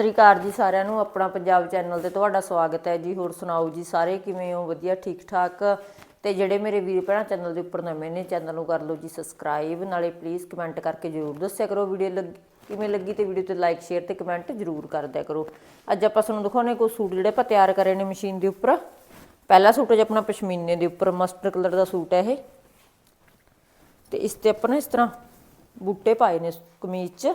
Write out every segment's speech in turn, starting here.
ਸ੍ਰੀ ਅਕਾਲ ਜੀ ਸਾਰਿਆਂ ਨੂੰ। ਆਪਣਾ ਪੰਜਾਬ ਚੈਨਲ ਤੇ ਤੁਹਾਡਾ ਸਵਾਗਤ ਹੈ ਜੀ। ਹੋਰ ਸੁਣਾਓ ਜੀ ਸਾਰੇ ਕਿਵੇਂ ਹੋ? ਵਧੀਆ ਠੀਕ ਠਾਕ ਤੇ ਜਿਹੜੇ ਮੇਰੇ ਵੀਰ ਭੈਣਾਂ ਚੈਨਲ ਦੇ ਉੱਪਰ ਨਵੇਂ ਨੇ, ਚੈਨਲ ਨੂੰ ਕਰ ਲਓ ਜੀ ਸਬਸਕ੍ਰਾਈਬ ਨਾਲੇ ਪਲੀਜ਼ ਕਮੈਂਟ ਕਰਕੇ ਜਰੂਰ ਦੱਸਿਆ ਕਰੋ ਵੀਡੀਓ ਕਿਵੇਂ ਲੱਗੀ ਤੇ ਵੀਡੀਓ ਤੇ ਲਾਈਕ ਸ਼ੇਅਰ ਤੇ ਕਮੈਂਟ ਜਰੂਰ ਕਰ ਦਿਆ ਕਰੋ। ਅੱਜ ਆਪਾਂ ਤੁਹਾਨੂੰ ਦਿਖਾਉਣੇ ਕੋਈ ਸੂਟ ਜਿਹੜੇ ਆਪਾਂ ਤਿਆਰ ਕਰੇ ਨੇ ਮਸ਼ੀਨ ਦੇ ਉੱਪਰ। ਪਹਿਲਾ ਸੂਟ ਹੈ ਜੀ ਆਪਣਾ ਪਸ਼ਮੀਨੇ ਦੇ ਉੱਪਰ, ਮਸਟਰ ਕਲਰ ਦਾ ਸੂਟ ਹੈ ਇਹ। ਤੇ ਇਸ ਤੇ ਆਪਾਂ ਨਾ ਇਸ ਤਰ੍ਹਾਂ ਬੂਟੇ ਪਾਏ ਨੇ ਕਮੀਜ਼ 'ਚ।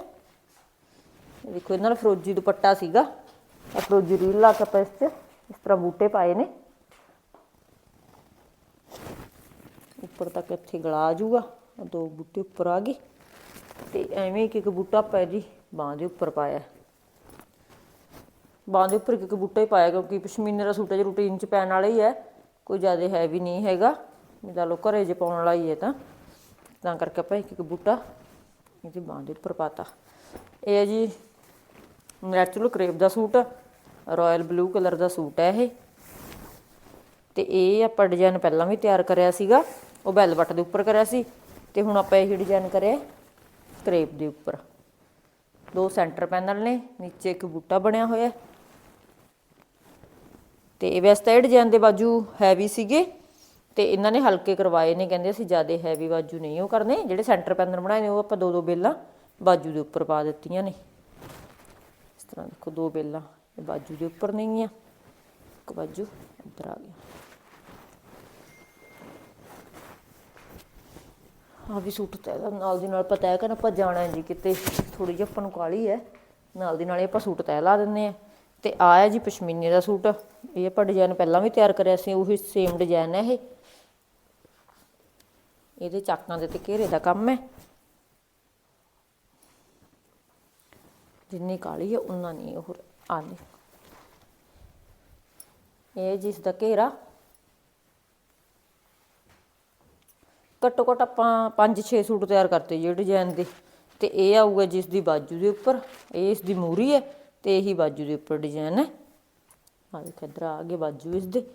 ਇਹ ਦੇਖੋ, ਇਹਨਾਂ ਨਾਲ ਫਰੋਜੀ ਦੁਪੱਟਾ ਸੀਗਾ। ਆ ਫਰੋਜੀ ਰੀਲ ਲਾ ਕੇ ਆਪਾਂ ਇਸ 'ਚ, ਇਸ ਤਰ੍ਹਾਂ ਬੂਟੇ ਪਾਏ ਨੇ। ਉੱਪਰ ਤੱਕ ਇੱਥੇ ਗਲਾ ਆ ਜਾਊਗਾ। ਦੋ ਬੂਟੇ ਉੱਪਰ ਆ ਗਏ। ਤੇ ਐਵੇਂ ਇੱਕ ਇੱਕ ਬੂਟਾ ਪੈ ਜੀ ਬਾਂਹ ਦੇ ਉੱਪਰ ਪਾਇਆ। ਬਾਂਹ ਦੇ ਉੱਪਰ ਇੱਕ ਇੱਕ ਬੂਟਾ ਹੀ ਪਾਇਆ, ਕਿਉਂਕਿ ਪਸ਼ਮੀਨੇ ਦਾ ਸੂਟ ਹੈ ਜੀ ਰੂਟੀਨ 'ਚ ਪੈਣ ਵਾਲਾ ਹੀ ਹੈ। ਕੋਈ ਜ਼ਿਆਦਾ ਹੈਵੀ ਨਹੀਂ ਹੈਗਾ। ਜਿੱਦਾਂ ਲੋ ਘਰੇ ਜੇ ਪਾਉਣ ਵਾਲਾ ਹੀ ਹੈ ਤਾਂ। ਤਾਂ ਕਰਕੇ ਆਪਾਂ ਇੱਕ ਇੱਕ ਬੂਟਾ ਇਹਦੇ ਬਾਂਹ ਦੇ ਉੱਪਰ ਪਾਤਾ। ਇਹ ਹੈ ਜੀ ਨੈਚੁਰਲ ਕਰੇਪ ਦਾ ਸੂਟ ਰਾਇਲ ਬਲੂ ਕਲਰ ਦਾ ਸੂਟ ਹੈ ਇਹ। ਤੇ ਇਹ ਆਪਾਂ ਡਿਜ਼ਾਈਨ ਪਹਿਲਾਂ ਵੀ ਤਿਆਰ ਕਰਿਆ ਸੀਗਾ, ਉਹ ਬੈਲਵਟ ਦੇ ਉੱਪਰ ਕਰਿਆ ਸੀ, ਤੇ ਹੁਣ ਆਪਾਂ ਇਹ ਡਿਜ਼ਾਈਨ ਕਰਿਆ ਕਰੇਪ ਦੇ ਉੱਪਰ। ਦੋ ਸੈਂਟਰ ਪੈਨਲ ਨੇ, ਨੀਚੇ ਇੱਕ ਬੂਟਾ ਬਣਿਆ ਹੋਇਆ ਹੈ। ਤੇ ਇਹ ਵੈਸੇ ਤਾਂ ਇਹ ਡਿਜ਼ਾਈਨ ਦੇ ਬਾਜੂ ਹੈਵੀ ਸੀਗੇ, ਤੇ ਇਹਨਾਂ ਨੇ ਹਲਕੇ ਕਰਵਾਏ ਨੇ, ਕਹਿੰਦੇ ਅਸੀਂ ਜ਼ਿਆਦਾ ਹੈਵੀ ਬਾਜੂ ਨਹੀਂ ਉਹ ਕਰਨੇ, ਜਿਹੜੇ ਸੈਂਟਰ ਪੈਨਲ ਬਣਾਏ ਨੇ ਉਹ ਆਪਾਂ ਦੋ ਦੋ ਬੇਲਾਂ ਬਾਜੂ ਦੇ ਉੱਪਰ ਪਾ ਦਿੱਤੀਆਂ ਨੇ। ਤਰ੍ਹਾਂ ਦੇਖੋ ਦੋ ਬੇਲਾਂ ਇਹ ਬਾਜੂ ਦੇ ਉੱਪਰ ਨੇਗੀਆਂ ਇੱਕ ਬਾਜੂ ਇੱਧਰ ਆ ਗਿਆ। ਆ ਵੀ ਸੂਟ ਤਾਂ ਇਹਦਾ ਨਾਲ ਦੀ ਨਾਲ ਪਤਾ ਹੈ ਕਿ ਆਪਾਂ ਜਾਣਾ ਜੀ ਕਿਤੇ ਥੋੜੀ ਜਿਹੀ ਆਪਾਂ ਨੂੰ ਕਾਲੀ ਹੈ। ਨਾਲ ਦੀ ਨਾਲ ਨਾਲੇ ਆਪਾਂ ਸੂਟ ਤੈ ਲਾ ਦਿੰਨੇ ਆ ਤੇ ਆ ਹੈ ਜੀ ਪਸ਼ਮੀਨੇ ਦਾ ਸੂਟ, ਇਹ ਆਪਾਂ ਡਿਜ਼ਾਈਨ ਪਹਿਲਾਂ ਵੀ ਤਿਆਰ ਕਰਿਆ ਸੀ, ਉਹੀ ਸੇਮ ਡਿਜ਼ਾਈਨ ਹੈ ਇਹ। ਇਹਦੇ ਚਾਕਾਂ ਦੇ ਤੇ ਘੇਰੇ ਦਾ ਕੰਮ ਹੈ। ਜਿੰਨੀ ਕਾਲੀ ਹੈ ਉਨਾ ਨਹੀਂ ਉਹ ਆ ਲੈ ਇਹ ਜਿਸ ਦਾ ਘੇਰਾ। ਘੱਟੋ ਘੱਟ ਆਪਾਂ 5-6 ਸੂਟ ਤਿਆਰ ਕਰਤੇ ਜਿਹੜੇ ਡਿਜ਼ਾਈਨ ਦੇ। ਤੇ ਇਹ ਆਊਗਾ ਜਿਸ ਦੀ ਬਾਜੂ ਦੇ ਉੱਪਰ। ਇਹ ਇਸ ਦੀ ਮੂਰੀ ਹੈ ਤੇ ਇਹੀ ਬਾਜੂ ਦੇ ਉੱਪਰ ਡਿਜ਼ਾਈਨ ਹੈ। ਆ ਦੇਖ ਇੱਧਰ ਆ ਗਏ ਬਾਜੂ ਇਸ ਦੇ।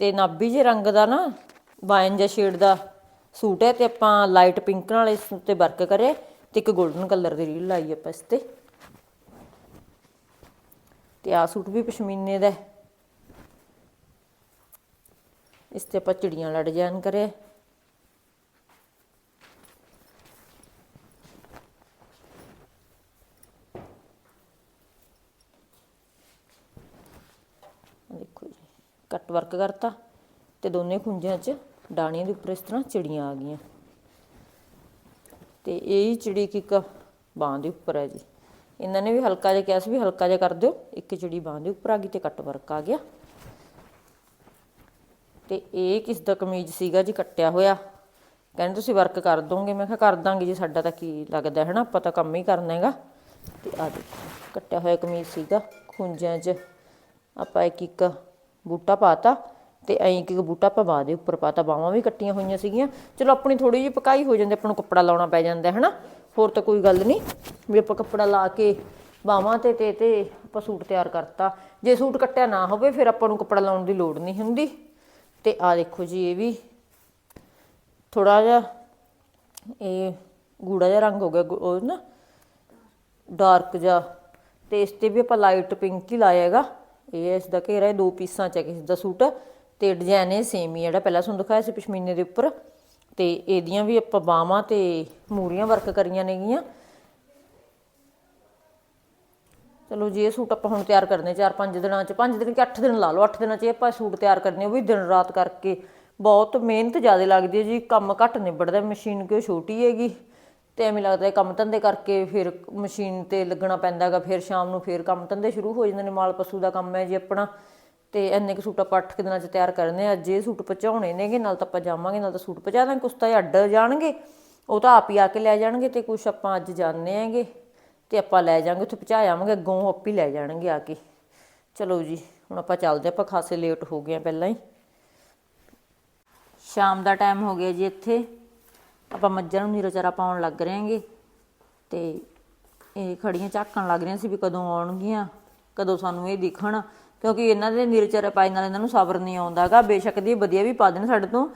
ਤੇ ਨਾਭੀ ਜੇ ਰੰਗ ਦਾ ਨਾ ਵਾਈਨ ਜਾਂ ਸ਼ੇਡ ਦਾ ਸੂਟ ਹੈ ਤੇ ਆਪਾਂ ਲਾਈਟ ਪਿੰਕ ਨਾਲ ਇਸ ਉੱਤੇ ਵਰਕ ਕਰਿਆ। ਤੇ ਇੱਕ 골ਡਨ ਕਲਰ ਦੀ ਰੀਲ ਲਾਈ ਆਪਾਂ ਇਸ ਤੇ। ਤੇ ਆ ਸੂਟ ਵੀ ਪਸ਼ਮੀਨੇ ਦਾ ਇਸ ਤੇ ਆਪਾਂ ਚਿੜੀਆਂ ਵਾਲਾ ਡਿਜ਼ਾਈਨ ਕਰਿਆ। ਆਹ ਦੇਖੋ ਜੀ ਕੱਟ ਵਰਕ ਕਰਤਾ ਤੇ ਦੋਨੇ ਖੁੰਝਾਂ 'ਚ ਡਾਣੀਆਂ ਦੇ ਉੱਪਰ ਇਸ ਤਰ੍ਹਾਂ ਚਿੜੀਆਂ ਆ ਗਈਆਂ। ਤੇ ਇਹ ਹੀ ਚਿੜੀ ਕਿੱਕ ਬਾਂਹ ਦੇ ਉੱਪਰ ਹੈ ਜੀ। ਇਹਨਾਂ ਨੇ ਵੀ ਹਲਕਾ ਜਿਹਾ ਕਿਹਾ ਸੀ ਵੀ ਹਲਕਾ ਜਿਹਾ ਕਰ ਦਿਓ, ਇੱਕ ਚਿੜੀ ਬਾਂਹ ਦੇ ਉੱਪਰ ਆ ਗਈ ਤੇ ਕੱਟ ਵਰਕ ਆ ਗਿਆ। ਤੇ ਇਹ ਕਿਸ ਦਾ ਕਮੀਜ਼ ਸੀਗਾ ਜੀ, ਕੱਟਿਆ ਹੋਇਆ। ਕਹਿੰਦੇ ਤੁਸੀਂ ਵਰਕ ਕਰ ਦੋਗੇ। ਮੈਂ ਕਿਹਾ ਕਰ ਦਾਂਗੇ ਜੀ, ਸਾਡਾ ਤਾਂ ਕੀ ਲੱਗਦਾ ਹੈ ਨਾ, ਆਪਾਂ ਤਾਂ ਕੰਮ ਹੀ ਕਰਨਾ ਹੈਗਾ। ਤੇ ਆ ਦੇਖੋ, ਕੱਟਿਆ ਹੋਇਆ ਕਮੀਜ਼ ਸੀਗਾ, ਖੁੰਝਾਂ 'ਚ ਆਪਾਂ ਇੱਕ ਇੱਕ ਬੂਟਾ ਪਾਤਾ। ਤੇ ਐਂ ਇੱਕ ਬੂਟਾ ਆਪਾਂ ਬਾਹ ਦੇ ਉੱਪਰ ਪਾਤਾ, ਬਾਹਾਂ ਵੀ ਕੱਟੀਆਂ ਹੋਈਆਂ ਸੀਗੀਆਂ। ਚਲੋ ਆਪਣੀ ਥੋੜੀ ਜਿਹੀ ਪਕਾਈ ਹੋ ਜਾਂਦੀ, ਆਪਾਂ ਨੂੰ ਕੱਪੜਾ ਲਾਉਣਾ ਪੈ ਜਾਂਦਾ ਹੈ ਨਾ ਹੋਰ ਤਾਂ ਕੋਈ ਗੱਲ ਨਹੀਂ, ਵੀ ਆਪਾਂ ਕੱਪੜਾ ਲਾ ਕੇ ਬਾਹਾਂ ਤੇ ਤੇ ਤੇ ਆਪਾਂ ਸੂਟ ਤਿਆਰ ਕਰਤਾ। ਜੇ ਸੂਟ ਕੱਟਿਆ ਨਾ ਹੋਵੇ, ਫਿਰ ਆਪਾਂ ਨੂੰ ਕੱਪੜਾ ਲਾਉਣ ਦੀ ਲੋੜ ਨਹੀਂ ਹੁੰਦੀ। ਤੇ ਆ ਦੇਖੋ ਜੀ, ਇਹ ਵੀ ਥੋੜਾ ਜਿਹਾ ਇਹ ਗੂੜਾ ਜਿਹਾ ਰੰਗ ਹੋ ਗਿਆ ਉਹ ਨਾ ਡਾਰਕ ਜਿਹਾ। ਤੇ ਇਸ ਤੇ ਵੀ ਆਪਾਂ ਲਾਈਟ ਪਿੰਕ ਹੀ ਲਾਇਆ ਹੈਗਾ। ਇਹ ਇਸ ਦਾ ਘੇਰਾ ਇਹ ਦੋ ਪੀਸਾਂ ਚ ਹੈ ਕਿਸੇ ਦਾ ਸੂਟ। ਤੇ ਡਿਜ਼ਾਈਨ ਇਹ ਸੇਮ ਹੀ ਜਿਹੜਾ ਪਹਿਲਾਂ ਤੁਹਾਨੂੰ ਦਿਖਾਇਆ ਸੀ ਪਸ਼ਮੀਨੇ ਦੇ ਉੱਪਰ। ਤੇ ਇਹਦੀਆਂ ਵੀ ਆਪਾਂ ਬਾਹਾਂ ਤੇ ਮੂਰੀਆਂ ਵਰਕ ਕਰੀਆਂ ਨੇਗੀਆਂ। ਚਲੋ ਜੀ ਸੂਟ ਆਪਾਂ ਹੁਣ ਤਿਆਰ ਕਰਨੇ 4-5 ਦਿਨਾਂ ਚ 5 ਦਿਨ ਕਿ 8 ਦਿਨ ਲਾ ਲਓ 8 ਦਿਨਾਂ ਚ ਆਪਾਂ ਸੂਟ ਤਿਆਰ ਕਰਨੇ ਉਹ ਵੀ ਦਿਨ ਰਾਤ ਕਰਕੇ। ਬਹੁਤ ਮਿਹਨਤ ਜ਼ਿਆਦਾ ਲੱਗਦੀ ਹੈ ਜੀ, ਕੰਮ ਘੱਟ ਨਿਬੜਦਾ, ਮਸ਼ੀਨ ਕਿਉਂ ਛੋਟੀ ਹੈਗੀ? ਤੇ ਐਵੇਂ ਲੱਗਦਾ ਕੰਮ ਧੰਦੇ ਕਰਕੇ ਫਿਰ ਮਸ਼ੀਨ ਤੇ ਲੱਗਣਾ ਪੈਂਦਾ ਹੈਗਾ, ਫਿਰ ਸ਼ਾਮ ਨੂੰ ਫਿਰ ਕੰਮ ਧੰਦੇ ਸ਼ੁਰੂ ਹੋ ਜਾਂਦੇ ਨੇ, ਮਾਲ ਪਸ਼ੂ ਦਾ ਕੰਮ ਹੈ ਜੀ ਆਪਣਾ। ਤੇ ਇੰਨੇ ਕੁ ਸੂਟ ਆਪਾਂ 8 ਦਿਨਾਂ ਚ ਤਿਆਰ ਕਰਨੇ ਆ। ਅੱਜ ਇਹ ਸੂਟ ਪਹੁੰਚਾਉਣੇ ਨੇਗੇ, ਨਾਲ ਤਾਂ ਆਪਾਂ ਜਾਵਾਂਗੇ, ਨਾਲ ਤਾਂ ਸੂਟ ਪਹੁੰਚਾ ਦਾਂਗੇ। ਕੁਛ ਤਾਂ ਅੱਡ ਜਾਣਗੇ। ਉਹ ਤਾਂ ਆਪ ਹੀ ਆ ਕੇ ਲੈ ਜਾਣਗੇ ਤੇ ਕੁਛ ਆਪਾਂ ਅੱਜ ਜਾਣਨੇ ਆਂਗੇ ਤੇ ਆਪਾਂ ਲੈ ਜਾਾਂਗੇ ਉੱਥੇ ਪਹੁੰਚਾ ਆਵਾਂਗੇ, ਅੱਗੋਂ ਆਪ ਹੀ ਲੈ ਜਾਣਗੇ ਆ ਕੇ। ਚਲੋ ਜੀ, ਹੁਣ ਆਪਾਂ ਚੱਲਦੇ ਆਪਾਂ ਖਾਸੇ ਲੇਟ ਹੋ ਗਏ ਆ ਪਹਿਲਾਂ ਹੀ। ਸ਼ਾਮ ਦਾ ਟਾਈਮ ਹੋ ਗਿਆ ਜੀ ਇੱਥੇ। ਆਪਾਂ ਮੱਝਾਂ ਨੂੰ ਨੀਰਾ ਚਾਰਾ ਪਾਉਣ ਲੱਗ ਰਹੇ ਆਂਗੇ ਤੇ ਇਹ ਖੜੀਆਂ ਝਾਕਣ ਲੱਗ ਰਹੀਆਂ ਸੀ ਵੀ ਕਦੋਂ ਆਉਣਗੀਆਂ, ਕਦੋਂ ਸਾਨੂੰ ਇਹ ਦਿਖਣ। ਕਿਉਂਕਿ ਇਹਨਾਂ ਦੇ ਨੀਰਾ ਚਾਰਾ ਪਾਈ ਨਾਲ ਇਹਨਾਂ ਨੂੰ ਸਬਰ ਨਹੀਂ ਆਉਂਦਾਗਾ। ਬੇਸ਼ੱਕ ਦੀ ਵਧੀਆ ਵੀ ਪਾ ਦੇਣ ਸਾਡੇ ਤੋਂ।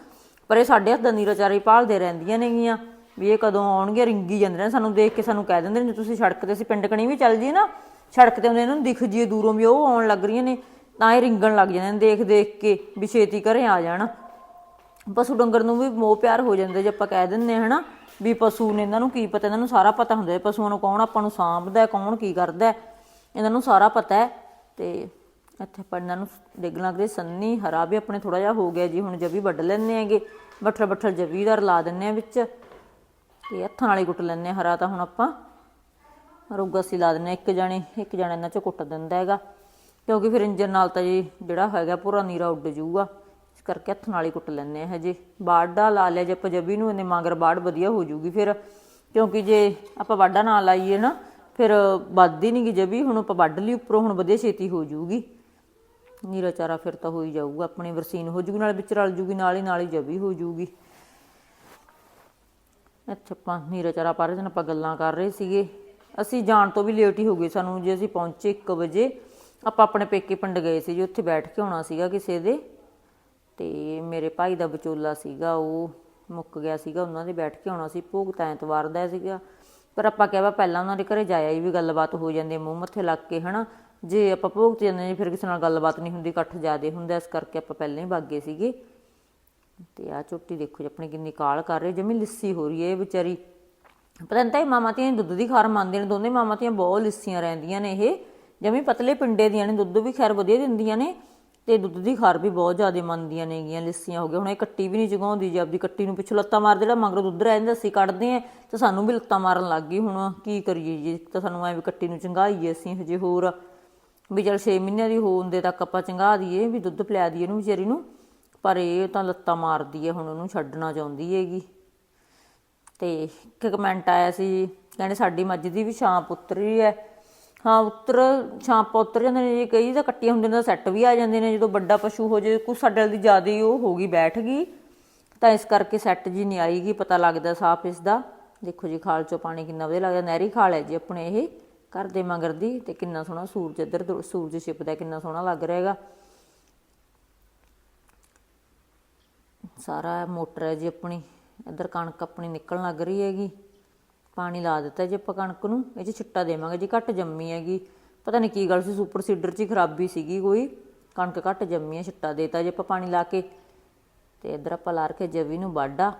ਪਰ ਇਹ ਸਾਡੇ ਹੱਥ ਦਾ ਨੀਰਾ ਚਾਰਾ ਭਾਲਦੇ ਰਹਿੰਦੀਆਂ ਨੇਗੀਆਂ। ਵੀ ਇਹ ਕਦੋਂ ਆਉਣਗੇ, ਰਿੰਗੀ ਜਾਂਦੇ ਨੇ। ਸਾਨੂੰ ਦੇਖ ਕੇ ਸਾਨੂੰ ਕਹਿ ਦਿੰਦੇ ਨੇ ਤੁਸੀਂ ਸੜਕ ਤੇ ਅਸੀਂ ਪਿੰਡ ਕਣੀ ਵੀ ਚੱਲ ਜੀਏ ਨਾ, ਸੜਕ ਤੇ ਆਉਂਦੇ ਇਹਨਾਂ ਨੂੰ ਦਿਖ ਜੀਏ ਦੂਰੋਂ ਵੀ ਉਹ ਆਉਣ ਲੱਗ ਰਹੀਆਂ ਨੇ, ਤਾਂ ਇਹ ਰਿੰਗਣ ਲੱਗ ਜਾਂਦੇ ਨੇ ਦੇਖ ਦੇਖ ਕੇ ਵੀ ਛੇਤੀ ਘਰੇ ਆ ਜਾਣ। ਪਸ਼ੂ ਡੰਗਰ ਨੂੰ ਵੀ ਮੋਹ ਪਿਆਰ ਹੋ ਜਾਂਦਾ ਜੇ ਆਪਾਂ ਕਹਿ ਦਿੰਨੇ ਆ ਹਨਾ? ਵੀ ਪਸ਼ੂ ਨੇ ਇਹਨਾਂ ਨੂੰ ਕੀ ਪਤਾ, ਇਹਨਾਂ ਨੂੰ ਸਾਰਾ ਪਤਾ ਹੁੰਦਾ ਹੈ। ਪਸ਼ੂਆਂ ਨੂੰ ਕੌਣ ਆਪਾਂ ਨੂੰ ਸਾਂਭਦਾ ਕੌਣ ਕੀ ਕਰਦਾ ਇਹਨਾਂ ਨੂੰ ਸਾਰਾ ਪਤਾ ਹੈ ਤੇ ਇੱਥੇ ਪੜਨਾ ਨੂੰ ਡਿੱਗ ਲੱਗਦੇ ਸੰਨੀ ਹਰਾ ਵੀ ਆਪਣੇ ਥੋੜਾ ਜਿਹਾ ਹੋ ਗਿਆ ਜੀ, ਹੁਣ ਜਵੀ ਵੱਢ ਲੈਣੇ ਹੈਗੇ। ਬੱਠਲ ਬੱਠਲ ਜਵੀ ਦਾ ਰਲਾ ਦਿੰਨੇ ਆ ਵਿੱਚ। ਤੇ ਹੱਥਾਂ ਨਾਲ ਹੀ ਕੁੱਟ ਲੈਣੇ ਹਰਾ ਤਾਂ ਹੁਣ ਆਪਾਂ ਰੋਗਾ ਸੀ ਲਾ ਦਿੰਨੇ ਆ। ਇੱਕ ਜਣੇ, ਇੱਕ ਜਣਾ ਇਹਨਾਂ ਚੋਂ ਕੁੱਟ ਦਿੰਦਾ ਹੈਗਾ। ਕਿਉਂਕਿ ਫਿਰ ਇੰਜਨ ਨਾਲ ਤਾਂ ਜੀ ਜਿਹੜਾ ਹੈਗਾ ਪੂਰਾ ਨੀਰਾ ਉੱਡ ਜਾਊਗਾ। ਇਸ ਕਰਕੇ ਹੱਥ ਨਾਲ ਹੀ ਕੁੱਟ ਲੈਣੇ ਆ ਹਜੇ ਬਾੜਾ ਲਾ ਲਿਆ ਜੇ ਆਪਾਂ ਜੱਬੀ ਨੂੰ ਇਹਨੇ ਮਾਂਗਰ ਬਾੜ ਵਧੀਆ ਹੋ ਜਾਊਗੀ ਫਿਰ। ਕਿਉਂਕਿ ਜੇ ਆਪਾਂ ਵਾਢਾ ਨਾ ਲਾਈਏ ਨਾ, ਫਿਰ ਵੱਧਦੀ ਨਹੀਂ ਗੀ ਜੱਬੀ ਹੁਣ ਆਪਾਂ ਵੱਢ ਲਈ, ਉੱਪਰੋਂ ਹੁਣ ਵਧੀਆ ਛੇਤੀ ਹੋ ਜਾਊਗੀ। ਨੀਰਾ ਚਾਰਾ ਫਿਰ ਤਾਂ ਹੋ ਹੀ ਜਾਊਗਾ, ਆਪਣੀ ਵਰਸੀਨ ਹੋ ਜੂਗੀ, ਨਾਲ ਵਿੱਚ ਰਲ ਜੂਗੀ, ਨਾਲ ਹੀ ਨਾਲ ਹੀ ਜੱਬੀ ਹੋ ਜੂਗੀ। ਇੱਥੇ ਆਪਾਂ ਨੀਰਾ ਚਾਰਾ ਪਾ ਰਹੇ ਸਨ ਆਪਾਂ ਗੱਲਾਂ ਕਰ ਰਹੇ ਸੀਗੇ। ਅਸੀਂ ਜਾਣ ਤੋਂ ਵੀ ਲੇਟ ਹੀ ਹੋ ਗਏ ਸਾਨੂੰ, ਜੇ ਅਸੀਂ ਪਹੁੰਚੇ 1 ਵਜੇ, ਆਪਾਂ ਆਪਣੇ ਪੇਕੇ ਪਿੰਡ ਗਏ ਸੀ ਜੀ, ਉੱਥੇ ਬੈਠ ਕੇ ਆਉਣਾ ਸੀਗਾ ਕਿਸੇ ਦੇ। ਤੇ ਮੇਰੇ ਭਾਈ ਦਾ ਵਿਚੋਲਾ ਸੀਗਾ, ਉਹ ਮੁੱਕ ਗਿਆ ਸੀਗਾ, ਉਹਨਾਂ ਦੇ ਬੈਠ ਕੇ ਆਉਣਾ ਸੀ, ਭੋਗ ਤਾਂ ਐਤਵਾਰ ਦਾ ਸੀਗਾ। ਪਰ ਆਪਾਂ ਕਿਹਾ ਵਾ, ਪਹਿਲਾਂ ਉਹਨਾਂ ਦੇ ਘਰੇ ਜਾਇਆ ਹੀ ਵੀ ਗੱਲਬਾਤ ਹੋ ਜਾਂਦੀ, ਮੂੰਹ ਮੱਥੇ ਲੱਗ ਕੇ, ਹਨਾ। ਜੇ ਆਪਾਂ ਭੋਗ ਤੇ ਜਾਂਦੇ ਜੀ ਫਿਰ ਕਿਸੇ ਨਾਲ ਗੱਲਬਾਤ ਨਹੀਂ ਹੁੰਦੀ, ਇਕੱਠ ਜ਼ਿਆਦੇ ਹੁੰਦਾ, ਇਸ ਕਰਕੇ ਆਪਾਂ ਪਹਿਲਾਂ ਹੀ ਭਾਗੇ ਸੀਗੇ। ਤੇ ਆ ਚੋਟੀ ਦੇਖੋ ਜੀ, ਆਪਣੀ ਕਿੰਨੀ ਕਾਲ ਕਰ ਰਹੀ ਜਮੀ ਲਿੱਸੀ ਹੋ ਰਹੀ ਹੈ ਇਹ ਵਿਚਾਰੀ। ਪਤਾ ਨਹੀਂ ਤਾਂ ਇਹ ਮਾਮਾ ਤੀਆਂ ਦੁੱਧ ਦੀ ਖਾਰ ਮੰਨਦੇ ਨੇ, ਦੋਨੇ ਮਾਮਾ ਤੀਆਂ ਬਹੁਤ ਲਿੱਸੀਆਂ ਰਹਿੰਦੀਆਂ ਨੇ ਇਹ। ਜਮੀ ਪਤਲੇ ਪਿੰਡੇ ਦੀਆਂ ਨੇ, ਦੁੱਧ ਵੀ ਖੈਰ ਵਧੀਆ ਦਿੰਦੀਆਂ ਨੇ, ਤੇ ਦੁੱਧ ਦੀ ਖਾਰ ਵੀ ਬਹੁਤ ਜ਼ਿਆਦਾ ਮੰਨਦੀਆਂ ਨੇਗੀਆਂ, ਲਿੱਸੀਆਂ ਹੋ ਗਈਆਂ। ਹੁਣ ਇਹ ਕੱਟੀ ਵੀ ਨਹੀਂ ਜਗਾਉਂਦੀ ਜੇ, ਆਪਦੀ ਕੱਟੀ ਨੂੰ ਪਿੱਛੋਂ ਲੱਤਾਂ ਮਾਰ ਜਿਹੜਾ ਮਗਰੋਂ ਦੁੱਧ ਰਹਿੰਦਾ ਅਸੀਂ ਕੱਢਦੇ ਆ ਤੇ ਸਾਨੂੰ ਵੀ ਲੱਤਾਂ ਮਾਰਨ ਲੱਗ ਗਈ ਹੁਣ। ਕੀ ਕਰੀਏ ਜੀ, ਤਾਂ ਸਾਨੂੰ ਐ ਵੀ ਕੱਟੀ ਨੂੰ ਚੰਗਾਈਏ ਅਸੀਂ ਹਜੇ ਹੋਰ। ਵੀ ਚਲ 6 ਮਹੀਨਿਆਂ ਦੀ ਹੋਣ ਦੇ ਤੱਕ ਆਪਾਂ ਚੰਗਾ ਦਈਏ ਵੀ ਦੁੱਧ ਪਿਲਾ ਦਈਏ ਇਹਨੂੰ ਵਿਚਾਰੀ ਨੂੰ। ਪਰ ਇਹ ਤਾਂ ਲੱਤਾਂ ਮਾਰਦੀ ਹੈ, ਹੁਣ ਉਹਨੂੰ ਛੱਡਣਾ ਚਾਹੁੰਦੀ ਹੈਗੀ। ਤੇ ਇੱਕ ਕਮੈਂਟ ਆਇਆ ਸੀ, ਕਹਿੰਦੇ ਸਾਡੀ ਮੱਝ ਦੀ ਵੀ ਛਾਂਪ ਉਤਰੀ ਹੈ। ਹਾਂ ਉੱਤਰ ਛਾਂਪ ਉਤਰ ਜਾਂਦੇ ਨੇ, ਜੀ ਕਈ ਤਾਂ ਕੱਟੀਆਂ ਹੁੰਦੀਆਂ ਨੇ ਸੈੱਟ ਵੀ ਆ ਜਾਂਦੇ ਨੇ, ਜਦੋਂ ਵੱਡਾ ਪਸ਼ੂ ਹੋ ਜੇ, ਕੁਛ ਸਾਡੇ ਦੀ ਜ਼ਿਆਦਾ ਹੀ ਉਹ ਹੋ ਗਈ, ਬੈਠ ਗਈ। ਤਾਂ ਇਸ ਕਰਕੇ ਸੈੱਟ ਜੀ ਨਹੀਂ ਆਏਗੀ ਪਤਾ ਲੱਗਦਾ ਸਾਫ਼ ਇਸ ਦਾ। ਦੇਖੋ ਜੀ, ਖਾਲ ਚੋਂ ਪਾਣੀ ਕਿੰਨਾ ਵਧੀਆ ਲੱਗਦਾ, ਨਹਿਰੀ ਖਾਲ ਹੈ ਜੀ ਆਪਣੇ ਇਹ। ਘਰ ਦੇ ਮਗਰ ਦੀ ਤੇ ਕਿੰਨਾ ਸੋਹਣਾ ਸੂਰਜ ਇੱਧਰ ਤੋਂ- ਸੂਰਜ ਛਿਪਦਾ ਕਿੰਨਾ ਸੋਹਣਾ ਲੱਗ ਰਿਹਾ ਹੈਗਾ ਸਾਰਾ ਮੋਟਰ ਹੈ ਜੀ ਆਪਣੀ, ਇੱਧਰ ਕਣਕ ਆਪਣੀ ਨਿਕਲਣ ਲੱਗ ਰਹੀ ਹੈਗੀ। ਪਾਣੀ ਲਾ ਦਿੱਤਾ ਜੀ ਆਪਾਂ ਕਣਕ ਨੂੰ, ਇਹ 'ਚ ਛਿੱਟਾ ਦੇਵਾਂਗੇ ਜੀ, ਘੱਟ ਜੰਮੀ ਹੈਗੀ। ਪਤਾ ਨਹੀਂ ਕੀ ਗੱਲ ਸੀ, ਸੁਪਰ ਸੀਡਰ 'ਚ ਹੀ ਖਰਾਬੀ ਸੀਗੀ ਕੋਈ। ਕਣਕ ਘੱਟ ਜੰਮੀ ਹੈ, ਛਿੱਟਾ ਦੇਤਾ ਜੀ ਆਪਾਂ ਪਾਣੀ ਲਾ ਕੇ। ਤੇ ਇੱਧਰ ਆਪਾਂ ਲਾ ਕੇ ਜਵੀ ਨੂੰ ਵਾਢਾ।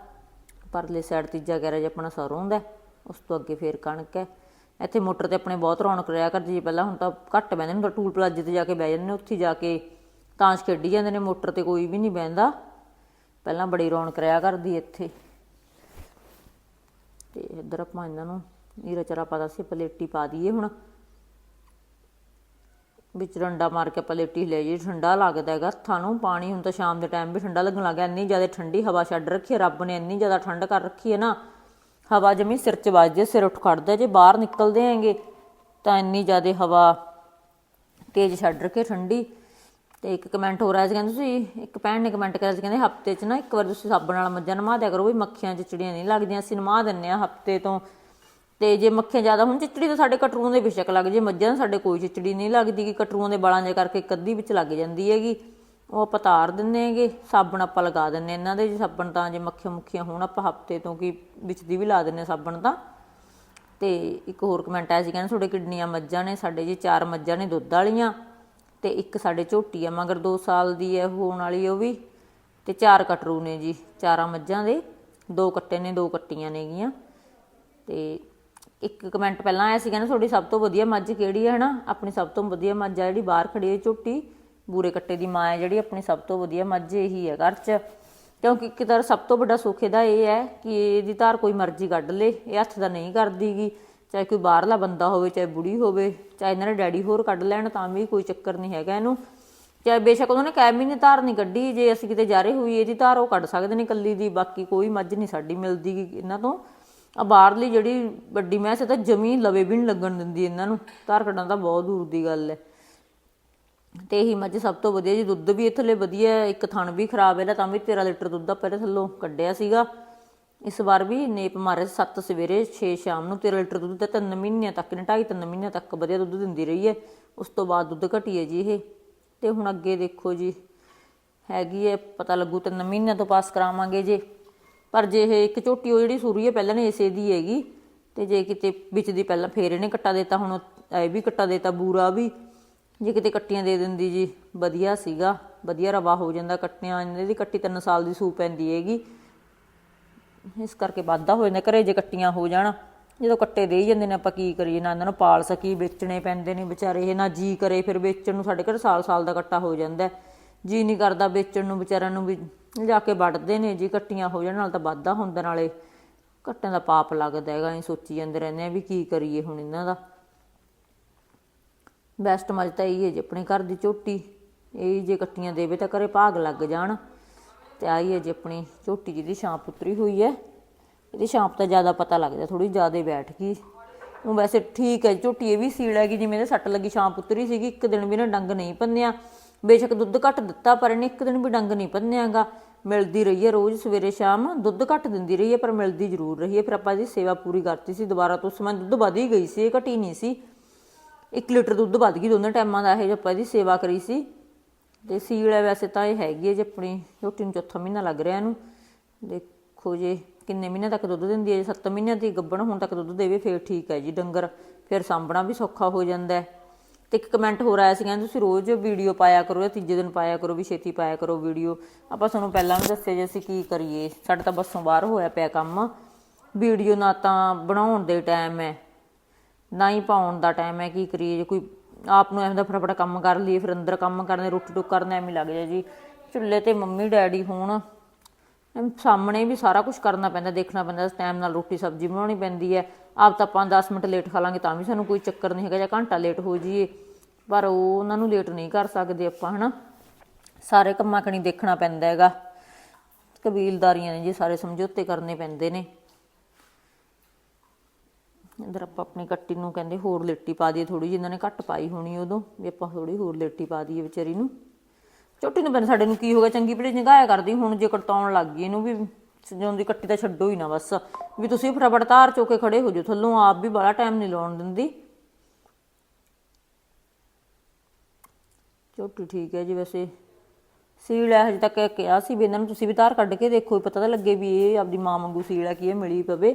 ਪਰਲੇ ਸਾਈਡ ਤੀਜਾ ਗੈਰੇਜ ਆਪਣਾ ਸਰੋਂ ਦਾ, ਉਸ ਤੋਂ ਅੱਗੇ ਫੇਰ ਕਣਕ ਹੈ। ਇੱਥੇ ਮੋਟਰ ਤੇ ਆਪਣੇ ਬਹੁਤ ਰੌਣਕ ਰਿਹਾ ਕਰਦੀ ਜੀ ਪਹਿਲਾਂ, ਹੁਣ ਤਾਂ ਘੱਟ ਬਹਿੰਦੇ ਨੇ ਟੂਲ ਪਲਾਜੇ ਤੇ ਜਾ ਕੇ ਬਹਿ ਜਾਂਦੇ ਨੇ, ਉੱਥੇ ਜਾ ਕੇ ਤਾਂਸ਼ ਖੇਡੀ ਜਾਂਦੇ ਨੇ, ਮੋਟਰ ਤੇ ਕੋਈ ਵੀ ਨਹੀਂ ਬਹਿੰਦਾ। ਪਹਿਲਾਂ ਬੜੀ ਰੌਣਕ ਰਿਹਾ ਕਰਦੀ ਇੱਥੇ। ਤੇ ਇੱਧਰ ਆਪਾਂ ਇਹਨਾਂ ਨੂੰ, ਨੀਰਾ ਚਰਾ ਪਤਾ ਸੀ ਪਲੇਟੀ ਪਾ ਦਈਏ ਹੁਣ। ਵਿੱਚ ਰੰਡਾ ਮਾਰ ਕੇ ਪਲੇਟੀ ਲੈ ਜੀ ਠੰਡਾ ਲੱਗਦਾ ਹੈਗਾ ਹੱਥਾਂ ਨੂੰ, ਪਾਣੀ ਹੁਣ ਤਾਂ ਸ਼ਾਮ ਦੇ ਟਾਈਮ ਵੀ ਠੰਡਾ ਲੱਗਣ ਲੱਗ ਗਿਆ, ਇੰਨੀ ਜ਼ਿਆਦਾ ਠੰਡੀ ਹਵਾ ਛੱਡ ਰੱਖੀ ਹੈ, ਰੱਬ ਨੇ ਇੰਨੀ ਜ਼ਿਆਦਾ ਠੰਡ ਕਰ ਰੱਖੀ ਹੈ ਨਾ। ਹਵਾ ਜਮੀ ਸਿਰ 'ਚ ਵੱਜਦੇ ਸਿਰ ਉੱਠ ਖੜਦਾ ਜੇ, ਬਾਹਰ ਨਿਕਲਦੇ ਹੈਗੇ, ਤਾਂ ਇੰਨੀ ਜ਼ਿਆਦਾ ਹਵਾ ਤੇਜ਼ ਛੱਡ ਰੱਖੀ ਠੰਡੀ। ਤੇ ਇੱਕ ਕਮੈਂਟ ਹੋ ਰਿਹਾ ਸੀ, ਕਹਿੰਦੇ ਤੁਸੀਂ, ਇੱਕ ਭੈਣ ਨੇ ਕਮੈਂਟ ਕਰਿਆ ਸੀ, ਕਹਿੰਦੇ ਹਫ਼ਤੇ 'ਚ ਨਾ ਇੱਕ ਵਾਰ ਤੁਸੀਂ ਸਾਬਣ ਨਾਲ ਮੱਝਾਂ ਨਮਾ ਦਿਆ ਕਰੋ ਵੀ ਮੱਖੀਆਂ ਚਿਚੜੀਆਂ ਨਹੀਂ ਲੱਗਦੀਆਂ, ਅਸੀਂ ਨਮਾ ਦਿੰਨੇ ਆ ਹਫ਼ਤੇ ਤੋਂ। ਤੇ ਜੇ ਮੱਖੀਆਂ ਜ਼ਿਆਦਾ ਹੁਣ, ਚਿਚੜੀ ਤਾਂ ਸਾਡੇ ਕਟਰੂਆਂ ਦੇ ਬੇਸ਼ੱਕ ਲੱਗ ਜੇ, ਮੱਝਾਂ ਨੂੰ ਸਾਡੇ ਕੋਈ ਚਿਚੜੀ ਨਹੀਂ ਲੱਗਦੀ ਕਿ ਕਟਰੂਆਂ ਦੇ ਬਾਲਾਂ ਜੇ ਕਰਕੇ ਇੱਕ ਅੱਧੀ ਵਿੱਚ ਲੱਗ ਜਾਂਦੀ ਹੈਗੀ। ਉਹ ਆਪਾਂ ਤਾਰ ਦਿੰਦੇ ਹੈਗੇ, ਸਾਬਣ ਆਪਾਂ ਲਗਾ ਦਿੰਦੇ ਇਹਨਾਂ ਦੇ, ਜੇ ਸਾਬਣ ਤਾਂ ਜੇ ਮੱਖੀਆਂ ਮੁੱਖੀਆਂ ਹੋਣ, ਆਪਾਂ ਹਫ਼ਤੇ ਤੋਂ ਕੀ ਵਿੱਚ ਦੀ ਵੀ ਲਾ ਦਿੰਨੇ ਸਾਬਣ ਤਾਂ। ਤੇ ਇੱਕ ਹੋਰ ਕਮੈਂਟ ਆਇਆ ਸੀ, ਕਹਿੰਦੇ ਤੁਹਾਡੇ ਕਿੰਨੀਆਂ ਮੱਝਾਂ ਨੇ, ਸਾਡੇ ਜੀ ਚਾਰ ਮੱਝਾਂ ਨੇ ਦੁੱਧ ਵਾਲੀਆਂ, ਤੇ ਇੱਕ ਸਾਡੇ ਝੋਟੀ ਆ, ਮਗਰ 2 ਸਾਲ ਦੀ ਹੈ ਹੋਣ ਵਾਲੀ ਉਹ ਵੀ, ਤੇ ਚਾਰ ਕਟਰੂ ਨੇ ਜੀ, ਚਾਰਾਂ ਮੱਝਾਂ ਦੇ, ਦੋ ਕੱਟੇ ਨੇ, ਦੋ ਕੱਟੀਆਂ ਨੇਗੀਆਂ ਤੇ ਇੱਕ ਕਮੈਂਟ ਪਹਿਲਾਂ ਆਇਆ ਸੀ, ਕਹਿੰਦੇ ਤੁਹਾਡੀ ਸਭ ਤੋਂ ਵਧੀਆ ਮੱਝ ਕਿਹੜੀ ਹੈ ਹਨਾ? ਆਪਣੀ ਸਭ ਤੋਂ ਵਧੀਆ ਮੱਝ ਆ ਜਿਹੜੀ ਬਾਹਰ ਖੜੀ ਹੈ ਝੋਟੀ। ਬੂਰੇ ਕੱਟੇ ਦੀ ਮਾਂ ਹੈ ਜਿਹੜੀ ਆਪਣੀ ਸਭ ਤੋਂ ਵਧੀਆ ਮੱਝ ਇਹੀ ਹੈ ਘਰ 'ਚ। ਕਿਉਂਕਿ ਇੱਕ ਤਰ੍ਹਾਂ ਸਭ ਤੋਂ ਵੱਡਾ ਸੁੱਖ ਇਹਦਾ ਇਹ ਹੈ ਕਿ ਇਹਦੀ ਧਾਰ ਕੋਈ ਮਰਜ਼ੀ ਕੱਢ ਲੇ, ਇਹ ਹੱਥ ਦਾ ਨਹੀਂ ਕਰਦੀਗੀ। ਚਾਹੇ ਕੋਈ ਬਾਹਰਲਾ ਬੰਦਾ ਹੋਵੇ, ਚਾਹੇ ਬੁੜੀ ਹੋਵੇ, ਚਾਹੇ ਇਹਨਾਂ ਦੇ ਡੈਡੀ ਹੋਰ ਕੱਢ ਲੈਣ, ਤਾਂ ਵੀ ਕੋਈ ਚੱਕਰ ਨਹੀਂ ਹੈਗਾ ਇਹਨੂੰ। ਚਾਹੇ ਬੇਸ਼ੱਕ ਉਹਨਾਂ ਨੇ ਕੈ ਨੇ ਧਾਰ ਨਹੀਂ ਕੱਢੀ, ਜੇ ਅਸੀਂ ਕਿਤੇ ਜਾ ਰਹੇ ਹੋਈ ਇਹਦੀ ਧਾਰ ਉਹ ਕੱਢ ਸਕਦੇ ਨੇ ਕੱਲੀ ਦੀ, ਬਾਕੀ ਕੋਈ ਮੱਝ ਨਹੀਂ ਸਾਡੀ ਮਿਲਦੀ ਗੀ ਇਹਨਾਂ ਤੋਂ। ਆ ਬਾਹਰਲੀ ਜਿਹੜੀ ਵੱਡੀ ਮੈਸ ਤਾਂ ਜਮੀ ਲਵੇ ਵੀ ਨਹੀਂ ਲੱਗਣ ਦਿੰਦੀ ਇਹਨਾਂ ਨੂੰ। ਧਾਰ ਕੱਢਣ ਤਾਂ ਬਹੁਤ ਦੂਰ ਦੀ ਗੱਲ ਹੈ। ਤੇ ਇਹੀ ਮੱਝ ਸਭ ਤੋਂ ਵਧੀਆ ਜੀ, ਦੁੱਧ ਵੀ ਇਥਲੇ ਵਧੀਆ, ਇੱਕ ਥਣ ਵੀ ਖਰਾਬ ਇਹਦਾ, ਤਾਂ ਵੀ 13 ਲੀਟਰ ਦੁੱਧ ਆਪਾਂ ਇਹਦੇ ਥੱਲੋਂ ਕੱਢਿਆ ਸੀਗਾ। ਇਸ ਵਾਰ ਵੀ ਨੇਪ ਮਾਰੇ 7 ਸਵੇਰੇ 6 ਸ਼ਾਮ ਨੂੰ 13 ਲੀਟਰ ਦੁੱਧ ਤੇ 3 ਮਹੀਨਿਆਂ ਤੱਕ ਨੇ 2.5 3 ਮਹੀਨਿਆਂ ਤੱਕ ਵਧੀਆ ਦੁੱਧ ਦਿੰਦੀ ਰਹੀ ਹੈ। ਉਸ ਤੋਂ ਬਾਅਦ ਦੁੱਧ ਘਟੀ ਹੈ ਜੀ ਇਹ। ਤੇ ਹੁਣ ਅੱਗੇ ਦੇਖੋ ਜੀ, ਹੈਗੀ ਹੈ, ਪਤਾ ਲੱਗੂ 3 ਮਹੀਨਿਆਂ ਤੋਂ ਪਾਸ ਕਰਾਵਾਂਗੇ ਜੇ। ਪਰ ਜੇ ਇਹ ਇੱਕ ਝੋਟੀ, ਉਹ ਜਿਹੜੀ ਸੂਰੀ ਹੈ, ਪਹਿਲਾਂ ਨੇ ਇਸੇ ਦੀ ਹੈਗੀ। ਤੇ ਜੇ ਕਿਤੇ ਵਿੱਚ ਦੀ ਪਹਿਲਾਂ ਫੇਰ ਇਹਨੇ ਕੱਟਾ ਦਿੱਤਾ, ਹੁਣ ਇਹ ਵੀ ਕੱਟਾ ਦਿੱਤਾ, ਬੂਰਾ ਵੀ। ਜੇ ਕਿਤੇ ਕੱਟੀਆਂ ਦੇ ਦਿੰਦੀ ਜੀ, ਵਧੀਆ ਸੀਗਾ, ਵਧੀਆ ਰਵਾ ਹੋ ਜਾਂਦਾ ਕੱਟੀਆਂ, ਇਹਨਾਂ ਦੀ ਕੱਟੀ 3 ਸਾਲ ਦੀ ਸੂ ਪੈਂਦੀ ਹੈਗੀ। ਇਸ ਕਰਕੇ ਵਾਧਾ ਹੋ ਜਾਂਦਾ, ਘਰੇ ਜੇ ਕੱਟੀਆਂ ਹੋ ਜਾਣ, ਜਦੋਂ ਕੱਟੇ ਦੇ ਹੀ ਜਾਂਦੇ ਨੇ, ਆਪਾਂ ਕੀ ਕਰੀਏ, ਨਾ ਇਹਨਾਂ ਨੂੰ ਪਾਲ ਸਕੀ ਵੇਚਣੇ ਪੈਂਦੇ ਨੇ ਵਿਚਾਰੇ, ਇਹ ਨਾ ਜੀ ਕਰੇ, ਫਿਰ ਵੇਚਣ ਨੂੰ ਸਾਡੇ ਘਰ ਸਾਲ ਸਾਲ ਦਾ ਕੱਟਾ ਹੋ ਜਾਂਦਾ ਜੀ ਨਹੀਂ ਕਰਦਾ ਵੇਚਣ ਨੂੰ, ਵਿਚਾਰਿਆਂ ਨੂੰ ਵੀ ਜਾ ਕੇ ਵੱਢਦੇ ਨੇ, ਜੀ ਕੱਟੀਆਂ ਹੋ ਜਾਣ ਨਾਲ ਤਾਂ ਵਾਧਾ ਹੁੰਦਾ, ਨਾਲੇ ਕੱਟਿਆਂ ਦਾ ਪਾਪ ਲੱਗਦਾ ਹੈਗਾ ਇਹ ਸੋਚੀ ਜਾਂਦੇ ਰਹਿੰਦੇ ਆ ਵੀ ਕੀ ਕਰੀਏ ਹੁਣ ਇਹਨਾਂ ਦਾ। ਬੈਸਟ ਮਜ ਤਾਂ ਇਹ ਹੈ ਜੀ, ਆਪਣੇ ਘਰ ਦੀ ਝੋਟੀ। ਇਹ ਜੇ ਕੱਟੀਆਂ ਦੇਵੇ ਤਾਂ ਘਰੇ ਭਾਗ ਲੱਗ ਜਾਣ। ਤੇ ਆਈ ਹੈ ਜੀ ਆਪਣੀ ਝੋਟੀ ਜਿਹਦੀ ਛਾਂਪ ਪੁੱਤਰੀ ਹੋਈ ਹੈ। ਇਹਦੀ ਛਾਂਪ ਤਾਂ ਜ਼ਿਆਦਾ ਪਤਾ ਲੱਗਦਾ ਥੋੜੀ ਜ਼ਿਆਦਾ ਬੈਠ ਗਈ। ਉਹ ਵੈਸੇ ਠੀਕ ਹੈ ਝੋਟੀ ਇਹ ਵੀ ਸੀਲ ਹੈਗੀ, ਜਿਵੇਂ ਇਹਦੇ ਸੱਟ ਲੱਗੀ ਛਾਂਪ ਪੁੱਤਰੀ ਸੀਗੀ, ਇੱਕ ਦਿਨ ਵੀ ਨਾ ਡੰਗ ਨਹੀਂ ਪੰਨਿਆ। ਬੇਸ਼ੱਕ ਦੁੱਧ ਘੱਟ ਦਿੱਤਾ, ਪਰ ਇਹਨੇ ਇੱਕ ਦਿਨ ਵੀ ਡੰਗ ਨਹੀਂ ਪੰਨਿਆਗਾ। ਮਿਲਦੀ ਰਹੀ ਹੈ ਰੋਜ਼ ਸਵੇਰੇ ਸ਼ਾਮ, ਦੁੱਧ ਘੱਟ ਦਿੰਦੀ ਰਹੀ ਹੈ, ਪਰ ਮਿਲਦੀ ਜ਼ਰੂਰ ਰਹੀ ਹੈ। ਫਿਰ ਆਪਾਂ ਇਹਦੀ ਸੇਵਾ ਪੂਰੀ ਕਰਤੀ ਸੀ, ਦੁਬਾਰਾ ਤੋਂ ਉਸ ਸਮੇਂ ਦੁੱਧ ਵਧ ਹੀ ਗਈ ਸੀ, ਇਹ ਘਟੀ ਨਹੀਂ ਸੀ। 1 ਲੀਟਰ ਦੁੱਧ ਵੱਧ ਗਈ ਦੋਨਾਂ ਟਾਈਮਾਂ ਦਾ, ਇਹ ਜੋ ਆਪਾਂ ਇਹਦੀ ਸੇਵਾ ਕਰੀ ਸੀ। ਤੇ ਸੀਲ ਹੈ ਵੈਸੇ ਤਾਂ ਇਹ ਹੈਗੀ ਹੈ ਜੇ ਆਪਣੀ ਝੋਟੀ ਨੂੰ ਚੌਥਾ ਮਹੀਨਾ ਲੱਗ ਰਿਹਾ ਇਹਨੂੰ। ਦੇਖੋ ਜੇ ਕਿੰਨੇ ਮਹੀਨੇ ਤੱਕ ਦੁੱਧ ਦਿੰਦੀ ਹੈ, ਜੇ 7 ਮਹੀਨਿਆਂ ਦੀ ਗੱਭਣ ਹੋਣ ਤੱਕ ਦੁੱਧ ਦੇਵੇ, ਫਿਰ ਠੀਕ ਹੈ ਜੀ, ਡੰਗਰ ਫਿਰ ਸਾਂਭਣਾ ਵੀ ਸੌਖਾ ਹੋ ਜਾਂਦਾ ਹੈ। ਤੇ ਇੱਕ ਕਮੈਂਟ ਹੋਰ ਆਇਆ ਸੀ ਕਹਿੰਦੇ ਤੁਸੀਂ ਰੋਜ਼ ਵੀਡੀਓ ਪਾਇਆ ਕਰੋ ਜਾਂ ਤੀਜੇ ਦਿਨ ਪਾਇਆ ਕਰੋ ਵੀ ਛੇਤੀ ਪਾਇਆ ਕਰੋ ਵੀਡੀਓ। ਆਪਾਂ ਤੁਹਾਨੂੰ ਪਹਿਲਾਂ ਵੀ ਦੱਸਿਆ ਜੇ ਅਸੀਂ ਕੀ ਕਰੀਏ, ਸਾਡਾ ਤਾਂ ਬੱਸੋਂ ਬਾਹਰ ਹੋਇਆ ਪਿਆ ਕੰਮ। ਵੀਡੀਓ ਨਾ ਤਾਂ ਬਣਾਉਣ ਦੇ ਟਾਈਮ ਹੈ। ਨਾ ਹੀ ਪਾਉਣ ਦਾ ਟਾਈਮ ਹੈ, ਕੀ ਕਰੀਏ? ਜੇ ਕੋਈ ਆਪ ਨੂੰ ਐਵੇਂ ਦਾ ਫਟਾਫਟ ਕੰਮ ਕਰ ਲਈਏ, ਫਿਰ ਅੰਦਰ ਕੰਮ ਕਰਨੇ, ਰੋਟੀ ਟੁੱਕ ਕਰਨਾ, ਐਵੇਂ ਲੱਗ ਜਾਏ ਜੀ। ਚੁੱਲ੍ਹੇ ਤੇ ਮੰਮੀ, ਡੈਡੀ ਹੋਣ ਸਾਹਮਣੇ ਵੀ ਸਾਰਾ ਕੁਝ ਕਰਨਾ ਪੈਂਦਾ, ਦੇਖਣਾ ਪੈਂਦਾ ਟਾਈਮ ਨਾਲ ਰੋਟੀ, ਸਬਜ਼ੀ ਬਣਾਉਣੀ ਪੈਂਦੀ ਹੈ। ਆਪ ਤਾਂ ਆਪਾਂ 10 ਮਿੰਟ ਲੇਟ ਖਾ ਲਾਂਗੇ, ਤਾਂ ਵੀ ਸਾਨੂੰ ਕੋਈ ਚੱਕਰ ਨਹੀਂ ਹੈਗਾ, ਜਾਂ ਘੰਟਾ ਲੇਟ ਹੋ ਜਾਈਏ। ਪਰ ਉਹ ਉਹਨਾਂ ਨੂੰ ਲੇਟ ਨਹੀਂ ਕਰ ਸਕਦੇ ਆਪਾਂ, ਹਨਾ? ਸਾਰੇ ਕੰਮਾਂ ਕਣੀ ਦੇਖਣਾ ਪੈਂਦਾ ਹੈਗਾ। ਕਬੀਲਦਾਰੀਆਂ ਨੇ ਜੀ, ਸਾਰੇ ਸਮਝੌਤੇ ਕਰਨੇ ਪੈਂਦੇ ਨੇ। ਅੰਦਰ ਆਪਾਂ ਆਪਣੀ ਕੱਟੀ ਨੂੰ ਕਹਿੰਦੇ ਹੋਰ ਲੇਟੀ ਪਾ ਦਈਏ ਥੋੜੀ ਜਿਹੀ ਇਹਨਾਂ ਨੇ ਘੱਟ ਪਾਈ ਹੋਣੀ ਉਦੋਂ, ਵੀ ਆਪਾਂ ਥੋੜੀ ਹੋਰ ਲੇਟੀ ਪਾ ਦਈਏ ਵਿਚਾਰੀ ਨੂੰ। ਛੋਟੀ ਨੂੰ ਪੈਣ ਸਾਡੇ ਨੂੰ ਕੀ ਹੋ ਗਿਆ, ਚੰਗੀ ਭਲੀ ਨਿਗਾਹ ਕਰਦੀ, ਹੁਣ ਜੇ ਕਟਾਉਣ ਲੱਗ ਗਈ ਇਹਨੂੰ ਵੀ, ਜਦੋਂ ਦੀ ਕੱਟੀ ਤਾਂ ਛੱਡੋ ਹੀ ਨਾ ਬਸ। ਵੀ ਤੁਸੀਂ ਫਟਾਫਟ ਧਾਰ ਚੋ ਕੇ ਖੜੇ ਹੋ ਜਾਓ, ਥੱਲੋਂ ਆਪ ਵੀ ਬੜਾ ਟਾਈਮ ਨਹੀਂ ਲਾਉਣ ਦਿੰਦੀ। ਝੋਟੀ ਠੀਕ ਹੈ ਜੀ ਵੈਸੇ। ਸੀਲ ਹੈ, ਹਜੇ ਤੱਕ ਕਿਹਾ ਸੀ ਵੀ ਇਹਨਾਂ ਨੂੰ ਤੁਸੀਂ ਵੀ ਧਾਰ ਕੱਢ ਕੇ ਦੇਖੋ ਪਤਾ ਤਾਂ ਲੱਗੇ ਵੀ ਇਹ ਆਪਦੀ ਮਾਂ ਵਾਂਗੂ ਸੀਲ ਹੈ ਕੀ ਇਹ ਮਿਲੀ ਪਵੇ।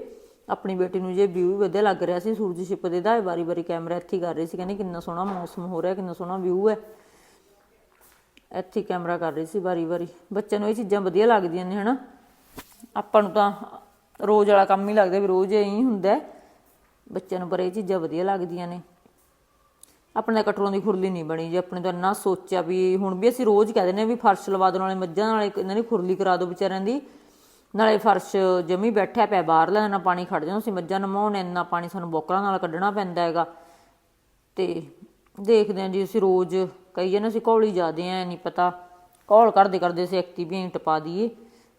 ਆਪਣੀ ਬੇਟੀ ਨੂੰ ਜੇ ਵਿਊ ਵਧੀਆ ਲੱਗ ਰਿਹਾ ਸੀ, ਸੂਰਜ ਛਿਪਦੇ ਦਾ ਵਾਰੀ ਵਾਰੀ ਕੈਮਰਾ ਇੱਥੇ ਕਰ ਰਹੀ ਸੀ, ਕਹਿੰਦੀ ਕਿੰਨਾ ਸੋਹਣਾ ਮੌਸਮ ਹੋ ਰਿਹਾ, ਕਿੰਨਾ ਸੋਹਣਾ ਵਿਊ ਹੈ। ਇੱਥੇ ਕੈਮਰਾ ਕਰ ਰਹੀ ਸੀ ਵਾਰੀ ਵਾਰੀ ਬੱਚਿਆਂ ਨੂੰ ਇਹ ਚੀਜ਼ਾਂ ਵਧੀਆ ਲੱਗਦੀਆਂ ਨੇ, ਹਨਾ। ਆਪਾਂ ਨੂੰ ਤਾਂ ਰੋਜ਼ ਵਾਲਾ ਕੰਮ ਹੀ ਲੱਗਦਾ ਵੀ ਰੋਜ਼ ਐਂ ਹੀ ਹੁੰਦਾ। ਬੱਚਿਆਂ ਨੂੰ ਪਰ ਇਹ ਚੀਜ਼ਾਂ ਵਧੀਆ ਲੱਗਦੀਆਂ ਨੇ। ਆਪਣੇ ਕਟਰੋਂ ਦੀ ਖੁਰਲੀ ਨਹੀਂ ਬਣੀ ਜੇ ਆਪਣੇ ਤਾਂ ਇੰਨਾ ਸੋਚਿਆ ਵੀ ਹੁਣ ਵੀ ਅਸੀਂ ਰੋਜ਼ ਕਹਿ ਦਿੰਦੇ ਵੀ ਫਰਸ਼ ਲਵਾ ਦੇਣ ਵਾਲੇ ਮੱਝਾਂ ਨਾਲ ਇਹਨਾਂ ਦੀ ਖੁਰਲੀ ਕਰਾ ਦਿਓ ਵਿਚਾਰਿਆਂ ਦੀ। ਨਾਲੇ ਫਰਸ਼ ਜਮੀ ਬੈਠਿਆ ਪਿਆ, ਬਾਹਰਲਾ ਲੈਣਾ ਪਾਣੀ ਖੜ ਜਾਂਦਾ ਸੀ, ਮੱਝਾਂ ਨਮਾਉਣ, ਇੰਨਾ ਪਾਣੀ ਸਾਨੂੰ ਬੋਕਰਾਂ ਨਾਲ ਕੱਢਣਾ ਪੈਂਦਾ ਹੈਗਾ। ਤੇ ਦੇਖਦੇ ਆਂ ਜੀ, ਅਸੀਂ ਰੋਜ਼ ਕਈ ਜਨ ਅਸੀਂ ਘੋਲੀ ਜਾਦੇ ਆ ਨਹੀਂ ਪਤਾ। ਘੋਲ ਕਰਦੇ ਕਰਦੇ ਅਸੀਂ ਐਕਟਿਵ ਵੀ ਟਪਾ ਦਈਏ।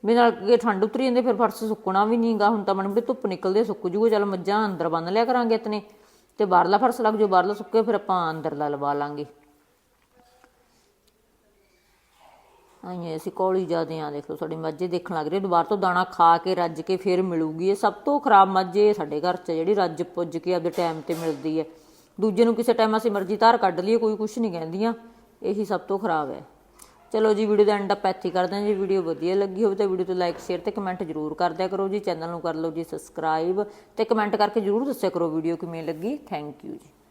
ਵੀ ਨਾਲ ਅੱਗੇ ਠੰਡ ਉਤਰੀ ਜਾਂਦੇ, ਫਿਰ ਫਰਸ਼ ਸੁੱਕਣਾ ਵੀ ਨਹੀਂਗਾ ਹੁਣ ਤਾਂ ਮਨ ਵੀ ਧੁੱਪ ਨਿਕਲਦੇ ਸੁੱਕ ਜੂਗਾ, ਚੱਲ ਮੱਝਾਂ ਅੰਦਰ ਬੰਨ ਲਿਆ ਕਰਾਂਗੇ ਇਤਨੇ ਤੇ ਬਾਹਰਲਾ ਫਰਸ਼ ਲੱਗ ਜੋ ਬਾਹਰਲਾ ਸੁੱਕੇ, ਫਿਰ ਆਪਾਂ ਅੰਦਰਲਾ ਲਵਾ ਲਾਂਗੇ। ਆਈਏ, ਅਸੀਂ ਕੌਲੀ ਜਾਦੇ ਆ, ਦੇਖ ਲਓ, ਸਾਡੀ ਮੱਝੇ ਦੇਖਣ ਲੱਗ ਰਹੀ ਹੈ। ਤੋਂ ਦਾਣਾ ਖਾ ਕੇ, ਰੱਜ ਕੇ ਫਿਰ ਮਿਲੂਗੀ। ਇਹ ਸਭ ਤੋਂ ਖਰਾਬ ਮੱਝ ਸਾਡੇ ਘਰ 'ਚ ਜਿਹੜੀ ਰੱਜ ਪੁੱਜ ਕੇ ਆਪਦੇ ਟਾਈਮ ਤੇ ਮਿਲਦੀ ਹੈ। ਦੂਜੇ ਨੂੰ ਕਿਸੇ ਟਾਈਮ ਅਸੀਂ ਮਰਜ਼ੀ ਧਾਰ ਕੱਢ ਲਈਏ, ਕੋਈ ਕੁਝ ਨਹੀਂ ਕਹਿੰਦੀਆਂ। ਇਹੀ ਸਭ ਤੋਂ ਖਰਾਬ ਹੈ। ਚਲੋ ਜੀ, ਵੀਡੀਓ ਦਾ ਐਂਡ ਅਪ ਇੱਥੇ ਕਰਦੇ ਹਾਂ ਜੀ। ਵੀਡੀਓ ਵਧੀਆ ਲੱਗੀ ਹੋਵੇ ਤਾਂ ਵੀਡੀਓ ਤੇ ਲਾਈਕ ਸ਼ੇਅਰ ਤੇ ਕਮੈਂਟ ਜ਼ਰੂਰ ਕਰ ਦਿਆ ਕਰੋ ਜੀ। ਚੈਨਲ ਨੂੰ ਕਰ ਲਓ ਜੀ ਸਬਸਕ੍ਰਾਈਬ ਤੇ ਕਮੈਂਟ ਕਰਕੇ ਜ਼ਰੂਰ ਦੱਸਿਆ ਕਰੋ ਵੀਡੀਓ ਕਿਵੇਂ ਲੱਗੀ। ਥੈਂਕ ਯੂ ਜੀ।